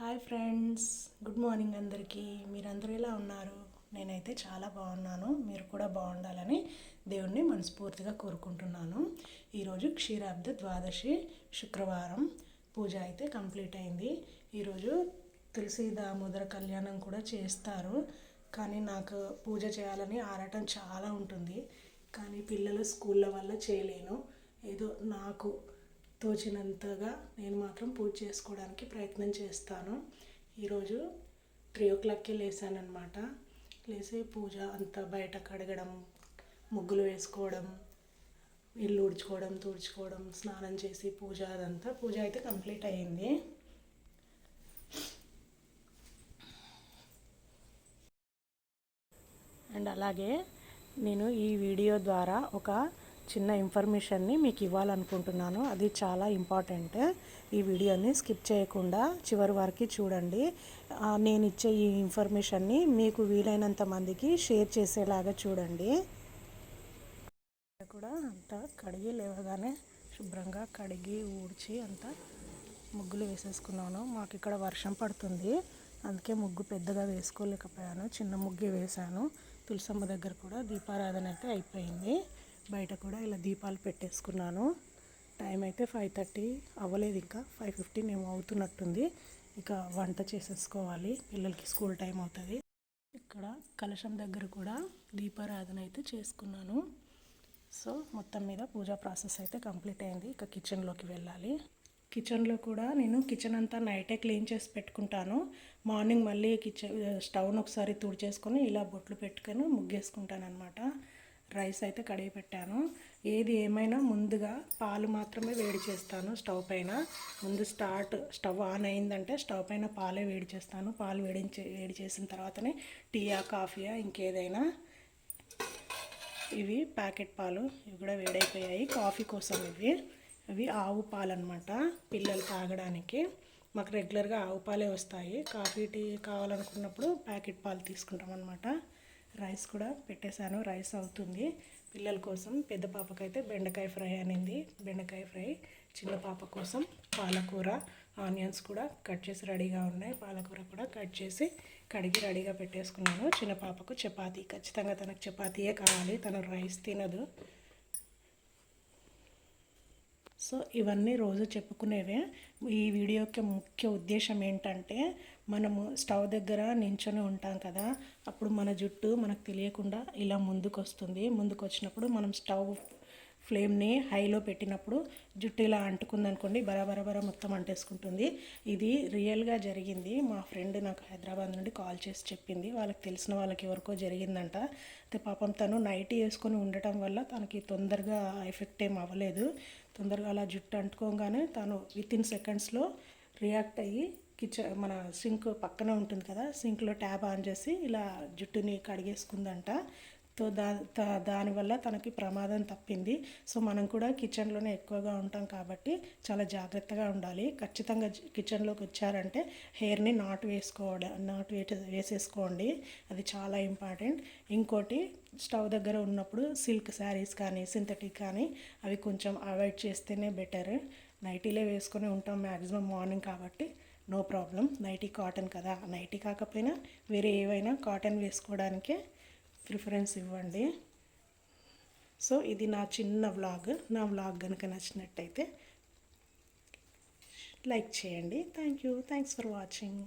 Hi friends good morning అందరికీ. మీరందరూ ఎలా ఉన్నారు? నేనైతే చాలా బాగున్నాను. మీరు కూడా బాగుండాలని దేవుణ్ణి మనస్ఫూర్తిగా కోరుకుంటున్నాను. ఈరోజు క్షీరాబ్ద ద్వాదశి శుక్రవారం. పూజ అయితే కంప్లీట్ అయింది. ఈరోజు తులసి దామోదర కళ్యాణం కూడా చేస్తారు. కానీ నాకు పూజ చేయాలని ఆరాటం చాలా ఉంటుంది. కానీ పిల్లలు స్కూళ్ళ వల్ల చేయలేను. ఏదో నాకు తోచినంతగా నేను మాత్రం పూజ చేసుకోవడానికి ప్రయత్నం చేస్తాను. ఈరోజు త్రీ ఓ క్లాక్కి లేసానమాట లేసి పూజ అంతా బయట కడగడం ముగ్గులు వేసుకోవడం ఇల్లు ఉడుచుకోవడం తుడుచుకోవడం స్నానం చేసి పూజ అదంతా పూజ అయితే కంప్లీట్ అయ్యింది. అండ్ అలాగే నేను ఈ వీడియో ద్వారా ఒక చిన్న ఇన్ఫర్మేషన్ని మీకు ఇవ్వాలనుకుంటున్నాను. అది చాలా ఇంపార్టెంట్. ఈ వీడియోని స్కిప్ చేయకుండా చివరి వరకు చూడండి. నేను ఇచ్చే ఈ ఇన్ఫర్మేషన్ని మీకు వీలైనంత మందికి షేర్ చేసేలాగా చూడండి. కూడా అంతా కడిగి లేవగానే శుభ్రంగా కడిగి ఊడ్చి అంతా ముగ్గులు వేసేసుకున్నాను. మాకు ఇక్కడ వర్షం పడుతుంది. అందుకే ముగ్గు పెద్దగా వేసుకోలేకపోయాను. చిన్న ముగ్గే వేశాను. తులసమ్మ దగ్గర కూడా దీపారాధన అయితే అయిపోయింది. బయట కూడా ఇలా దీపాలు పెట్టేసుకున్నాను. టైం అయితే ఫైవ్ థర్టీ అవ్వలేదు ఇంకా. ఫైవ్ ఫిఫ్టీన్ ఏమో అవుతున్నట్టుంది. ఇక వంట చేసేసుకోవాలి. పిల్లలకి స్కూల్ టైం అవుతుంది. ఇక్కడ కలశం దగ్గర కూడా దీపారాధన అయితే చేసుకున్నాను. సో మొత్తం మీద పూజా ప్రాసెస్ అయితే కంప్లీట్ అయింది. ఇక కిచెన్లోకి వెళ్ళాలి. కిచెన్లో కూడా నేను కిచెన్ అంతా నైటే క్లీన్ చేసి పెట్టుకుంటాను. మార్నింగ్ మళ్ళీ కిచెన్ స్టవ్ను ఒకసారి తుడిచేసుకొని ఇలా బొట్లు పెట్టుకొని ముగ్గేసుకుంటాను అనమాట రైస్ అయితే కడిగి పెట్టాను. ఏది ఏమైనా ముందుగా పాలు మాత్రమే వేడి చేస్తాను స్టవ్ పైన. ముందు స్టార్ట్ స్టవ్ ఆన్ అయిందంటే స్టవ్ పైన పాలే వేడి చేస్తాను. పాలు వేడించి వేడి చేసిన తర్వాతనే టీయా కాఫీయా ఇంకేదైనా ఇవి ప్యాకెట్ పాలు ఇవి కూడా వేడైపోయాయి. కాఫీ కోసం ఇవి. ఇవి ఆవు పాలు అనమాట పిల్లలు తాగడానికి. మాకు రెగ్యులర్గా ఆవు పాలే వస్తాయి. కాఫీ టీ కావాలనుకున్నప్పుడు ప్యాకెట్ పాలు తీసుకుంటాం అనమాట రైస్ కూడా పెట్టేశాను రైస్ అవుతుంది. పిల్లల కోసం పెద్ద పాపకైతే బెండకాయ ఫ్రై అనింది. బెండకాయ ఫ్రై చిన్న పాప కోసం పాలకూర ఆనియన్స్ కూడా కట్ చేసి రెడీగా ఉన్నాయి. పాలకూర కూడా కట్ చేసి కడిగి రెడీగా పెట్టేసుకున్నాను. చిన్న పాపకు చపాతీ ఖచ్చితంగా తనకు చపాతీయే కావాలి. తను రైస్ తినదు. సో ఇవన్నీ రోజు చెప్పుకునేవే. ఈ వీడియో యొక్క ముఖ్య ఉద్దేశం ఏంటంటే మనము స్టవ్ దగ్గర నించొని ఉంటాం కదా అప్పుడు మన జుట్టు మనకు తెలియకుండా ఇలా ముందుకు వస్తుంది ముందుకు వచ్చినప్పుడు మనం స్టవ్ ఫ్లేమ్ని హైలో పెట్టినప్పుడు జుట్టు ఇలా అంటుకుంది అనుకోండి బరాబరబర మొత్తం అంటేసుకుంటుంది. ఇది రియల్గా జరిగింది. మా ఫ్రెండ్ నాకు హైదరాబాద్ నుండి కాల్ చేసి చెప్పింది. వాళ్ళకి తెలిసిన వాళ్ళకి ఎవరికో జరిగిందంట. అయితే పాపం తను నైట్ వేసుకొని ఉండటం వల్ల తనకి తొందరగా ఎఫెక్ట్ ఏం అవ్వలేదు. తొందరగా అలా జుట్టు అంటుకోగానే తను విత్ ఇన్ సెకండ్స్లో రియాక్ట్ అయ్యి కిచెన్ మన సింక్ పక్కనే ఉంటుంది కదా సింక్లో ట్యాబ్ ఆన్ చేసి ఇలా జుట్టుని కడిగేసుకుందంట. తో దా దానివల్ల తనకి ప్రమాదం తప్పింది. సో మనం కూడా కిచెన్లోనే ఎక్కువగా ఉంటాం కాబట్టి చాలా జాగ్రత్తగా ఉండాలి. ఖచ్చితంగా కిచెన్లోకి వచ్చారంటే హెయిర్ని నాట్ వేసుకోవడం నాట్ వే వేసేసుకోండి. అది చాలా ఇంపార్టెంట్. ఇంకోటి స్టవ్ దగ్గర ఉన్నప్పుడు సిల్క్ శారీస్ కానీ సింథటిక్ కానీ అవి కొంచెం అవాయిడ్ చేస్తేనే బెటర్. నైటీలే వేసుకొని ఉంటాం మ్యాక్సిమం మార్నింగ్ కాబట్టి. No problem. నైటీ కాటన్ కదా. నైటీ కాకపోయినా వేరే ఏవైనా కాటన్ వేసుకోవడానికే ప్రిఫరెన్స్ ఇవ్వండి. సో ఇది నా చిన్న వ్లాగ్. నా వ్లాగ్ కనుక నచ్చినట్టయితే లైక్ చేయండి. Thank you. Thanks for watching.